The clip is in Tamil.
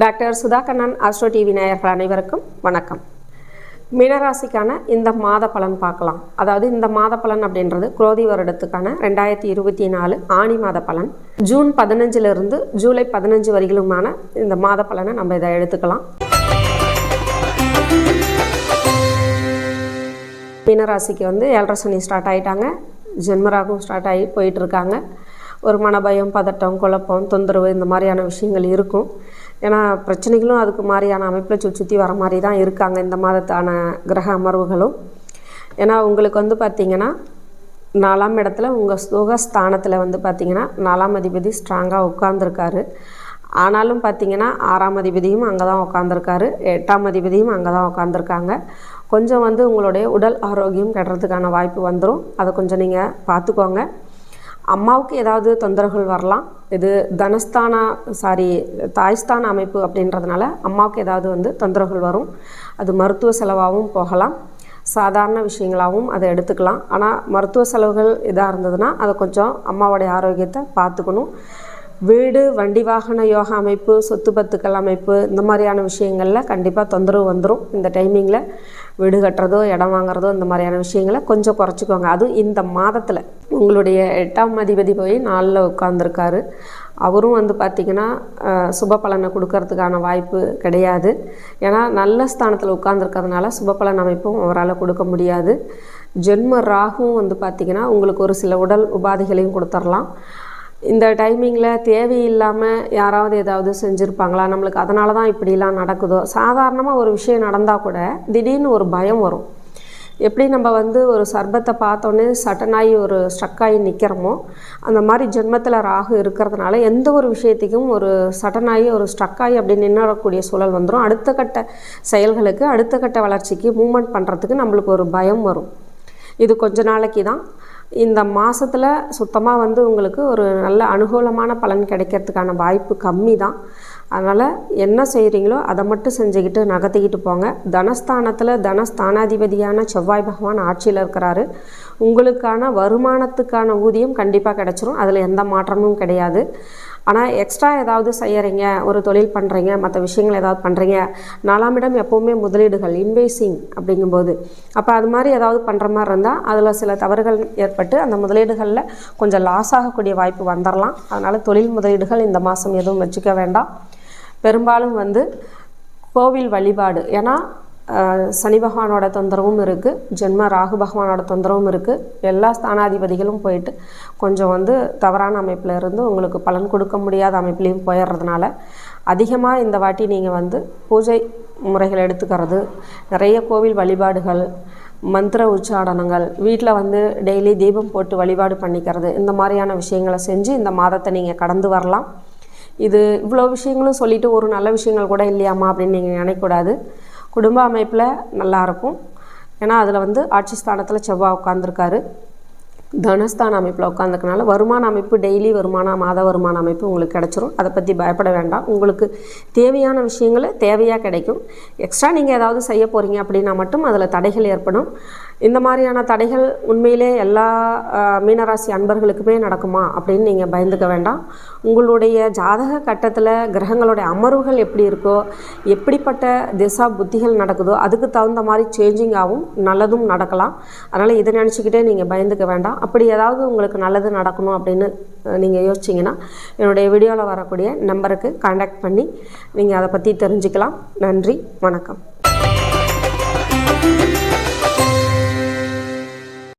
டாக்டர் சுதாகண்ணன் அஸ்ட்ரோ டிவி நேயர்கள் அனைவருக்கும் வணக்கம். மீனராசிக்கான இந்த மாத பலன் பார்க்கலாம். அதாவது இந்த மாத பலன் அப்படின்றது குரோதி வருடத்துக்கான ரெண்டாயிரத்தி இருபத்தி நாலு ஆணி மாத பலன். ஜூன் பதினஞ்சிலிருந்து ஜூலை பதினஞ்சு வரையிலுமான இந்த மாத பலனை நம்ம இதை எடுத்துக்கலாம். மீனராசிக்கு வந்து ஏழரை சனி ஸ்டார்ட் ஆகிட்டாங்க ஜென்மராகும் ஸ்டார்ட் ஆகி போயிட்டுருக்காங்க ஒரு மனபயம் பதட்டம் குழப்பம் தொந்தரவு இந்த மாதிரியான விஷயங்கள் இருக்கும். ஏன்னா பிரச்சனைகளும் அதுக்கு மாதிரியான அமைப்பில் சுற்றி சுற்றி வர மாதிரி தான் இருக்காங்க இந்த மாதத்தான கிரக அமர்வுகளும். ஏன்னா உங்களுக்கு வந்து பார்த்திங்கன்னா நாலாம் இடத்துல உங்கள் சுகஸ்தானத்தில் வந்து பார்த்திங்கன்னா நாலாம் அதிபதி ஸ்ட்ராங்காக உட்காந்துருக்காரு ஆனாலும் பார்த்திங்கன்னா ஆறாம் அதிபதியும் அங்கே தான் உட்காந்துருக்காரு எட்டாம் அதிபதியும் அங்கே தான் உட்காந்துருக்காங்க கொஞ்சம் வந்து உங்களுடைய உடல் ஆரோக்கியம் கெடுறதுக்கான வாய்ப்பு வந்துடும் அதை கொஞ்சம் நீங்கள் பார்த்துக்கோங்க அம்மாவுக்கு ஏதாவது தொந்தரவுகள் வரலாம். இது தனஸ்தான சாரி தாய்ஸ்தான அமைப்பு அப்படின்றதுனால அம்மாவுக்கு ஏதாவது வந்து தொந்தரவுகள் வரும். அது மருத்துவ செலவாகவும் போகலாம். சாதாரண விஷயங்களாகவும் அதை எடுத்துக்கலாம். ஆனால் மருத்துவ செலவுகள் இதாக இருந்ததுன்னா அதை கொஞ்சம் அம்மாவோடைய ஆரோக்கியத்தை பார்த்துக்கணும். வீடு வண்டி வாகன யோகா அமைப்பு சொத்து பத்துக்கள் அமைப்பு இந்த மாதிரியான விஷயங்களில் கண்டிப்பாக தொந்தரவு வந்துடும் இந்த டைமிங்கில் வீடு கட்டுறதோ இடம் வாங்குறதோ இந்த மாதிரியான விஷயங்களை கொஞ்சம் குறைச்சிக்கோங்க. அதுவும் இந்த மாதத்தில். உங்களுடைய எட்டாம் அதிபதி போய் நாளில் உட்காந்துருக்காரு அவரும் வந்து பார்த்திங்கன்னா சுப பலனை கொடுக்கறதுக்கான வாய்ப்பு கிடையாது. ஏன்னா நல்ல ஸ்தானத்தில் உட்காந்துருக்கிறதுனால சுப பலன் அமைப்பும் அவரால் கொடுக்க முடியாது. ஜென்ம ராகும் வந்து பார்த்திங்கன்னா உங்களுக்கு ஒரு சில உடல் உபாதைகளையும் கொடுத்துர்லாம். இந்த டைமிங்கில் தேவையில்லாமல் யாராவது ஏதாவது செஞ்சுருப்பாங்களா? நம்மளுக்கு அதனால தான் இப்படிலாம் நடக்குதோ? சாதாரணமாக ஒரு விஷயம் நடந்தால் கூட திடீர்னு ஒரு பயம் வரும். எப்படி நம்ம வந்து ஒரு சர்பத்தை பார்த்தோன்னே சட்டனாகி ஒரு ஸ்ட்ரக்காகி நிற்கிறோமோ அந்த மாதிரி ஜென்மத்தில் ராகு இருக்கிறதுனால எந்த ஒரு விஷயத்துக்கும் ஒரு சட்டனாகி ஒரு ஸ்ட்ரக்காகி அப்படி நின்றுடக்கூடிய சூழல் வந்துடும் அடுத்த கட்ட செயல்களுக்கு அடுத்த கட்ட வளர்ச்சிக்கு மூமெண்ட் பண்ணுறதுக்கு நம்மளுக்கு ஒரு பயம் வரும். இது கொஞ்ச நாளைக்கு தான். இந்த மாதத்தில் சுத்தமாக வந்து உங்களுக்கு ஒரு நல்ல அனுகூலமான பலன் கிடைக்கிறதுக்கான வாய்ப்பு கம்மி தான். அதனால் என்ன செய்கிறீங்களோ அதை மட்டும் செஞ்சுக்கிட்டு நகர்த்திக்கிட்டு போங்க. தனஸ்தானத்தில் தனஸ்தானாதிபதியான செவ்வாய் பகவான் ஆட்சியில் இருக்கிறாரு. உங்களுக்கான வருமானத்துக்கான ஊதியம் கண்டிப்பாக கிடச்சிரும். அதில் எந்த மாற்றமும் கிடையாது. ஆனால் எக்ஸ்ட்ரா ஏதாவது செய்கிறீங்க ஒரு தொழில் பண்ணுறீங்க மற்ற விஷயங்கள் ஏதாவது பண்ணுறீங்க நாலாம் இடம் எப்போவுமே முதலீடுகள் இன்வெஸ்டிங் அப்படிங்கும்போது. அப்போ அது மாதிரி ஏதாவது பண்ணுற மாதிரி இருந்தால் அதில் சில தவறுகள் ஏற்பட்டு அந்த முதலீடுகளில் கொஞ்சம் லாஸ் ஆகக்கூடிய வாய்ப்பு வந்துடலாம் அதனால் தொழில் முதலீடுகள் இந்த மாதம் எதுவும் வச்சுக்க வேண்டாம். பெரும்பாலும் வந்து கோவில் வழிபாடு. ஏன்னா சனி பகவானோட தொந்தரவும் இருக்குது ஜென்ம ராகு பகவானோட தொந்தரவும் இருக்குது எல்லா ஸ்தானாதிபதிகளும் போயிட்டு கொஞ்சம் வந்து தவறான அமைப்பில் இருந்து உங்களுக்கு பலன் கொடுக்க முடியாத அமைப்புலேயும் போயிடுறதுனால அதிகமாக இந்த வாட்டி நீங்கள் வந்து பூஜை முறைகள் எடுத்துக்கிறது நிறைய கோவில் வழிபாடுகள் மந்திர உச்சாடனங்கள் வீட்டில் வந்து டெய்லி தீபம் போட்டு வழிபாடு பண்ணிக்கிறது இந்த மாதிரியான விஷயங்களை செஞ்சு இந்த மாதத்தை நீங்கள் கடந்து வரலாம். இது இவ்வளோ விஷயங்களும் சொல்லிவிட்டு ஒரு நல்ல விஷயங்கள் கூட இல்லையாமா அப்படின்னு நீங்கள் நினைக்கக்கூடாது. குடும்ப அமைப்பில் நல்லாயிருக்கும் ஏன்னா அதில் வந்து ஆட்சி ஸ்தானத்தில் செவ்வாய் உட்காந்துருக்காரு தனஸ்தான அமைப்பில் உட்காந்துக்கனால வருமான அமைப்பு டெய்லி வருமானம் மாத வருமான அமைப்பு உங்களுக்கு கிடச்சிரும். அதை பற்றி பயப்பட வேண்டாம். உங்களுக்கு தேவையான விஷயங்கள் தேவையாக கிடைக்கும். எக்ஸ்ட்ரா நீங்கள் ஏதாவது செய்ய போகிறீங்க அப்படின்னா மட்டும் அதில் தடைகள் ஏற்படும். இந்த மாதிரியான தடைகள் உண்மையிலே எல்லா மீனராசி அன்பர்களுக்குமே நடக்குமா அப்படின்னு நீங்கள் பயந்துக்க வேண்டாம். உங்களுடைய ஜாதக கட்டத்தில் கிரகங்களுடைய அமர்வுகள் எப்படி இருக்கோ எப்படிப்பட்ட திசா புத்திகள் நடக்குதோ அதுக்கு தகுந்த மாதிரி சேஞ்சிங் ஆகும் நல்லதும் நடக்கலாம். அதனால் இதை நினச்சிக்கிட்டே நீங்கள் பயந்துக்க வேண்டாம். அப்படி ஏதாவது உங்களுக்கு நல்லது நடக்கணும் அப்படின்னு நீங்கள் யோசிச்சிங்கன்னா என்னுடைய வீடியோவில் வரக்கூடிய நம்பருக்கு காண்டாக்ட் பண்ணி நீங்கள் அதை பற்றி தெரிஞ்சுக்கலாம். நன்றி வணக்கம்.